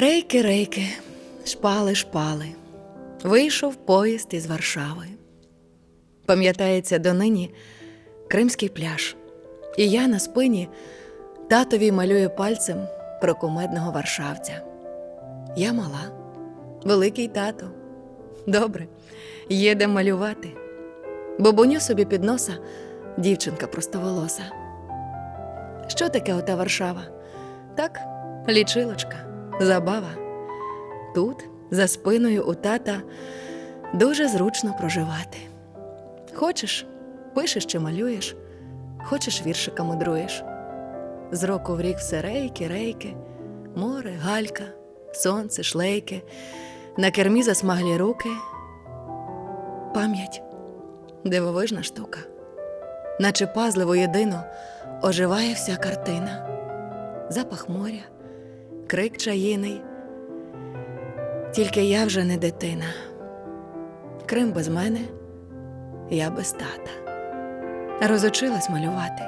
Рейки, рейки, шпали, шпали. Вийшов поїзд із Варшави. Пам'ятається донині кримський пляж. І я на спині татові малюю пальцем про кумедного варшавця. Я мала, великий тато. Добре, їде малювати. Бобоню собі під носа дівчинка простоволоса. Що таке ота Варшава? Так, лічилочка, забава. Тут, за спиною у тата, дуже зручно проживати. Хочеш, пишеш чи малюєш, хочеш віршика мудруєш. З року в рік все рейки, рейки, море, галька, сонце, шлейки, на кермі засмаглі руки. Пам'ять дивовижна штука, наче пазливо єдино оживає вся картина, запах моря, крик чаїний. Тільки я вже не дитина. Крим без мене, я без тата. Розучилась малювати.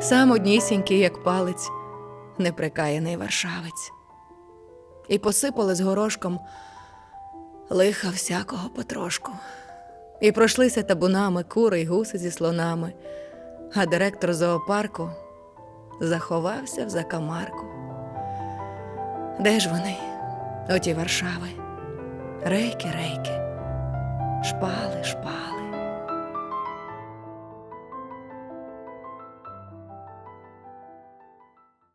Сам однісінький, як палець, неприкаяний варшавець. І посипали з горошком лиха всякого потрошку. І пройшлися табунами кури й гуси зі слонами, а директор зоопарку заховався в закамарку. Де ж вони, оті Варшави? Рейки, рейки, шпали, шпали.